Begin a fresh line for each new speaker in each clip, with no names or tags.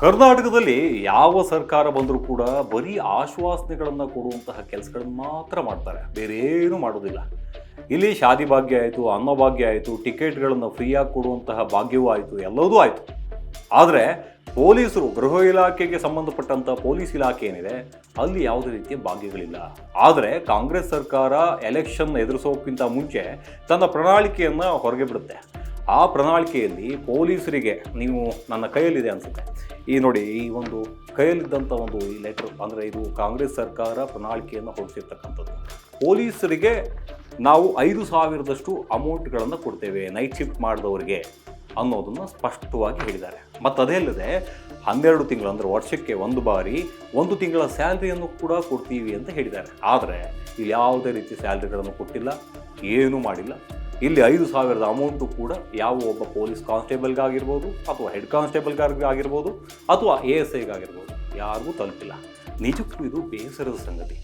ಕರ್ನಾಟಕದಲ್ಲಿ ಯಾವ ಸರ್ಕಾರ ಬಂದರೂ ಕೂಡ ಬರೀ ಆಶ್ವಾಸನೆಗಳನ್ನು ಕೊಡುವಂತಹ ಕೆಲಸಗಳನ್ನು ಮಾತ್ರ ಮಾಡ್ತಾರೆ. ಬೇರೆ ಏನು ಮಾಡೋದಿಲ್ಲ. ಇಲ್ಲಿ ಶಾದಿ ಭಾಗ್ಯ ಆಯಿತು ಅನ್ನಭಾಗ್ಯ ಆಯಿತು, ಟಿಕೆಟ್ಗಳನ್ನು ಫ್ರೀಯಾಗಿ ಕೊಡುವಂತಹ ಭಾಗ್ಯವೂ ಆಯಿತು, ಎಲ್ಲದೂ ಆಯಿತು. ಆದರೆ ಪೊಲೀಸರು, ಗೃಹ ಇಲಾಖೆಗೆ ಸಂಬಂಧಪಟ್ಟಂಥ ಪೊಲೀಸ್ ಇಲಾಖೆ ಏನಿದೆ, ಅಲ್ಲಿ ಯಾವುದೇ ರೀತಿಯ ಭಾಗ್ಯಗಳಿಲ್ಲ. ಆದರೆ ಕಾಂಗ್ರೆಸ್ ಸರ್ಕಾರ ಎಲೆಕ್ಷನ್ ಎದುರಿಸೋಕ್ಕಿಂತ ಮುಂಚೆ ತನ್ನ ಪ್ರಣಾಳಿಕೆಯನ್ನು ಹೊರಗೆ ಬಿಡುತ್ತೆ. ಆ ಪ್ರಣಾಳಿಕೆಯಲ್ಲಿ ಪೊಲೀಸರಿಗೆ ನೀವು ನನ್ನ ಕೈಯಲ್ಲಿದೆ ಅನಿಸುತ್ತೆ. ಈ ನೋಡಿ, ಈ ಒಂದು ಕೈಯಲ್ಲಿದ್ದಂಥ ಒಂದು ಈ ಲೆಟರ್ ಅಂದರೆ ಇದು ಕಾಂಗ್ರೆಸ್ ಸರ್ಕಾರ ಪ್ರಣಾಳಿಕೆಯನ್ನು ಹೊರಡಿಸಿರ್ತಕ್ಕಂಥದ್ದು. ಪೊಲೀಸರಿಗೆ ನಾವು ಐದು ಸಾವಿರದಷ್ಟು ಅಮೌಂಟ್ಗಳನ್ನು ಕೊಡ್ತೇವೆ, ನೈಟ್ ಶಿಫ್ಟ್ ಮಾಡಿದವರಿಗೆ ಅನ್ನೋದನ್ನು ಸ್ಪಷ್ಟವಾಗಿ ಹೇಳಿದ್ದಾರೆ. ಮತ್ತು ಅದೇ ಅಲ್ಲದೆ, ಹನ್ನೆರಡು ತಿಂಗಳು, ಅಂದರೆ ವರ್ಷಕ್ಕೆ ಒಂದು ಬಾರಿ ಒಂದು ತಿಂಗಳ ಸ್ಯಾಲ್ರಿಯನ್ನು ಕೂಡ ಕೊಡ್ತೀವಿ ಅಂತ ಹೇಳಿದ್ದಾರೆ. ಆದರೆ, ಇಲ್ಲಿ ಯಾವುದೇ ರೀತಿ ಸ್ಯಾಲ್ರಿಗಳನ್ನು ಕೊಟ್ಟಿಲ್ಲ, ಏನೂ ಮಾಡಿಲ್ಲ. ಇಲ್ಲಿ ಐದು ಸಾವಿರದ ಅಮೌಂಟು ಕೂಡ ಯಾವ ಒಬ್ಬ ಪೊಲೀಸ್ ಕಾನ್ಸ್ಟೇಬಲ್ಗಾಗಿರ್ಬೋದು ಅಥವಾ ಹೆಡ್ ಕಾನ್ಸ್ಟೇಬಲ್ಗಾಗಿರ್ಬೋದು ಅಥವಾ ಎ ಎಸ್ ಐಗಾಗಿರ್ಬೋದು. ಯಾರಿಗೂ ತಲುಪಿಲ್ಲ. ನಿಜಕ್ಕೂ ಇದು ಬೇಸರದ ಸಂಗತಿ.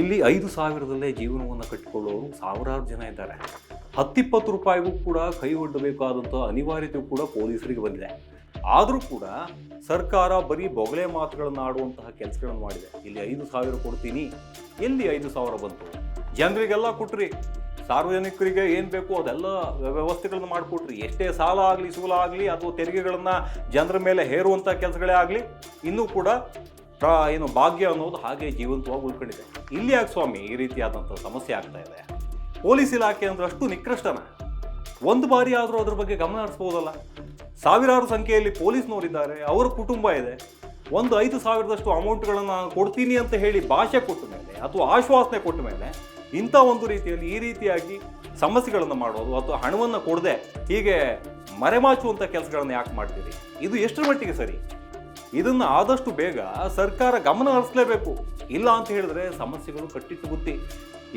ಇಲ್ಲಿ ಐದು ಸಾವಿರದಲ್ಲೇ ಜೀವನವನ್ನು ಕಟ್ಟಿಕೊಳ್ಳೋರು ಸಾವಿರಾರು ಜನ ಇದ್ದಾರೆ. ಹತ್ತಿಪ್ಪತ್ತು ರೂಪಾಯಿಗೂ ಕೂಡ ಕೈ ಒಡ್ಡಬೇಕಾದಂಥ ಅನಿವಾರ್ಯತೆ ಕೂಡ ಪೊಲೀಸರಿಗೆ ಬಂದಿದೆ. ಆದರೂ ಕೂಡ ಸರ್ಕಾರ ಬರೀ ಬೊಗಳೆ ಮಾತುಗಳನ್ನು ಆಡುವಂತಹ ಕೆಲಸಗಳನ್ನು ಮಾಡಿದೆ. ಇಲ್ಲಿ ಐದು ಸಾವಿರ ಕೊಡ್ತೀನಿ. ಎಲ್ಲಿ ಐದು ಸಾವಿರ ಬಂತು? ಜನರಿಗೆಲ್ಲ ಕೊಟ್ರಿ. ಸಾರ್ವಜನಿಕರಿಗೆ ಏನು ಬೇಕು ಅದೆಲ್ಲ ವ್ಯವಸ್ಥೆಗಳನ್ನು ಮಾಡಿಕೊಟ್ರಿ. ಎಷ್ಟೇ ಸಾಲ ಆಗಲಿ, ಸೂಲ ಆಗಲಿ ಅಥವಾ ತೆರಿಗೆಗಳನ್ನು ಜನರ ಮೇಲೆ ಹೇರುವಂಥ ಕೆಲಸಗಳೇ ಆಗಲಿ, ಇನ್ನೂ ಕೂಡ ಏನು ಭಾಗ್ಯ ಅನ್ನೋದು ಹಾಗೆ ಜೀವಂತವಾಗಿ ಉಳ್ಕೊಂಡಿದೆ. ಇಲ್ಲಿ ಯಾಕೆ ಸ್ವಾಮಿ ಈ ರೀತಿಯಾದಂಥ ಸಮಸ್ಯೆ ಆಗ್ತಾ ಇದೆ? ಪೊಲೀಸ್ ಇಲಾಖೆ ಅಂದ್ರೆ ಅಷ್ಟು ನಿಕೃಷ್ಟನ. ಒಂದು ಬಾರಿ ಆದರೂ ಅದ್ರ ಬಗ್ಗೆ ಗಮನ ಹರಿಸ್ಬೋದಲ್ಲ. ಸಾವಿರಾರು ಸಂಖ್ಯೆಯಲ್ಲಿ ಪೊಲೀಸ್ನವರಿದ್ದಾರೆ, ಅವರ ಕುಟುಂಬ ಇದೆ. ಒಂದು ಐದು ಸಾವಿರದಷ್ಟು ಅಮೌಂಟ್ಗಳನ್ನು ನಾನು ಕೊಡ್ತೀನಿ ಅಂತ ಹೇಳಿ ಭಾಷೆ ಕೊಟ್ಟ ಮೇಲೆ, ಅಥವಾ ಆಶ್ವಾಸನೆ ಕೊಟ್ಟ ಮೇಲೆ ಇಂಥ ಒಂದು ರೀತಿಯಲ್ಲಿ ಈ ರೀತಿಯಾಗಿ ಸಮಸ್ಯೆಗಳನ್ನು ಮಾಡೋದು ಅಥವಾ ಹಣವನ್ನು ಕೊಡದೆ ಹೀಗೆ ಮರೆಮಾಚುವಂಥ ಕೆಲಸಗಳನ್ನು ಯಾಕೆ ಮಾಡ್ತೀರಿ? ಇದು ಎಷ್ಟರ ಮಟ್ಟಿಗೆ ಸರಿ? ಇದನ್ನು ಆದಷ್ಟು ಬೇಗ ಸರ್ಕಾರ ಗಮನ ಹರಿಸಲೇಬೇಕು. ಇಲ್ಲ ಅಂತ ಹೇಳಿದ್ರೆ ಸಮಸ್ಯೆಗಳು ಕಟ್ಟಿಟ್ಟು ಬುತ್ತಿ.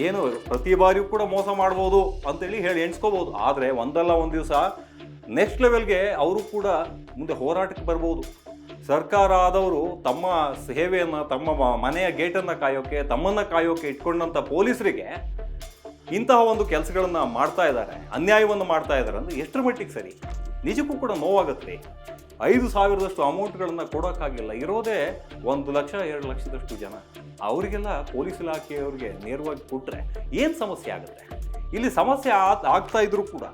ಏನು ಪ್ರತಿ ಬಾರಿಯೂ ಕೂಡ ಮೋಸ ಮಾಡ್ಬೋದು ಅಂತೇಳಿ ಹೇಳಿ ಎಣಿಸ್ಕೋಬೋದು. ಆದರೆ ಒಂದಲ್ಲ ಒಂದು ದಿವಸ ನೆಕ್ಸ್ಟ್ ಲೆವೆಲ್ಗೆ ಅವರು ಕೂಡ ಮುಂದೆ ಹೋರಾಟಕ್ಕೆ ಬರ್ಬೋದು. ಸರ್ಕಾರ ಆದವರು ತಮ್ಮ ಸೇವೆಯನ್ನು, ತಮ್ಮ ಮನೆಯ ಗೇಟನ್ನು ಕಾಯೋಕೆ, ತಮ್ಮನ್ನು ಕಾಯೋಕೆ ಇಟ್ಕೊಂಡಂಥ ಪೊಲೀಸರಿಗೆ ಇಂತಹ ಒಂದು ಕೆಲಸಗಳನ್ನು ಮಾಡ್ತಾ ಇದ್ದಾರೆ, ಅನ್ಯಾಯವನ್ನು ಮಾಡ್ತಾ ಇದ್ದಾರೆ ಅಂದರೆ ಎಷ್ಟರ ಮಟ್ಟಿಗೆ ಸರಿ? ನಿಜಕ್ಕೂ ಕೂಡ ನೋವಾಗುತ್ತೆ. ಐದು ಸಾವಿರದಷ್ಟು ಅಮೌಂಟ್ಗಳನ್ನು ಕೊಡೋಕ್ಕಾಗಿಲ್ಲ. ಇರೋದೇ ಒಂದು ಲಕ್ಷ, ಎರಡು ಲಕ್ಷದಷ್ಟು ಜನ. ಅವರಿಗೆಲ್ಲ ಪೊಲೀಸ್ ಇಲಾಖೆಯವ್ರಿಗೆ ನೇರವಾಗಿ ಕೊಟ್ಟರೆ ಏನು ಸಮಸ್ಯೆ ಆಗುತ್ತೆ? ಇಲ್ಲಿ ಸಮಸ್ಯೆ ಆಗ್ತಾ ಇದ್ರೂ ಕೂಡ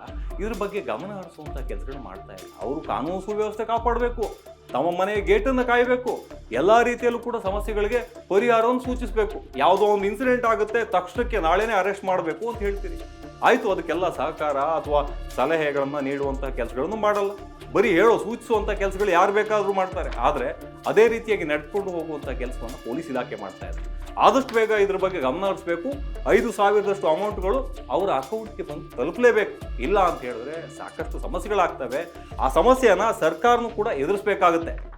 ಇದ್ರ ಬಗ್ಗೆ ಗಮನ ಹರಿಸುವಂಥ ಕೆಲಸಗಳನ್ನ ಮಾಡ್ತಾ ಇಲ್ಲ ಅವರು ಕಾನೂನು ಸುವ್ಯವಸ್ಥೆ ಕಾಪಾಡಬೇಕು. ತಮ್ಮ ಮನೆಯ ಗೇಟನ್ನು ಕಾಯಬೇಕು. ಎಲ್ಲ ರೀತಿಯಲ್ಲೂ ಕೂಡ ಸಮಸ್ಯೆಗಳಿಗೆ ಪರಿಹಾರವನ್ನು ಸೂಚಿಸಬೇಕು. ಯಾವುದೋ ಒಂದು ಇನ್ಸಿಡೆಂಟ್ ಆಗುತ್ತೆ, ತಕ್ಷಣಕ್ಕೆ ನಾಳೆನೇ ಅರೆಸ್ಟ್ ಮಾಡಬೇಕು ಅಂತ ಹೇಳ್ತೀರಿ. ಆಯಿತು, ಅದಕ್ಕೆಲ್ಲ ಸಹಕಾರ ಅಥವಾ ಸಲಹೆಗಳನ್ನು ನೀಡುವಂತಹ ಕೆಲಸಗಳನ್ನು ಮಾಡಲ್ಲ. ಬರೀ ಹೇಳೋ ಸೂಚಿಸುವಂಥ ಕೆಲಸಗಳು ಯಾರು ಬೇಕಾದರೂ ಮಾಡ್ತಾರೆ. ಆದರೆ, ಅದೇ ರೀತಿಯಾಗಿ ನಡ್ಕೊಂಡು ಹೋಗುವಂಥ ಕೆಲಸವನ್ನು ಪೊಲೀಸ್ ಇಲಾಖೆ ಮಾಡ್ತಾ ಇದೆ ಆದಷ್ಟು ಬೇಗ ಇದ್ರ ಬಗ್ಗೆ ಗಮನ ಹರಿಸ್ಬೇಕು. ಐದು ಸಾವಿರದಷ್ಟು ಅಮೌಂಟ್ಗಳು ಅವರ ಅಕೌಂಟ್ಗೆ ಬಂದು ತಲುಪಲೇಬೇಕು. ಇಲ್ಲ ಅಂತ ಹೇಳಿದ್ರೆ ಸಾಕಷ್ಟು ಸಮಸ್ಯೆಗಳಾಗ್ತವೆ. ಆ ಸಮಸ್ಯೆಯನ್ನು ಸರ್ಕಾರನೂ ಕೂಡ ಎದುರಿಸಬೇಕಾಗುತ್ತೆ.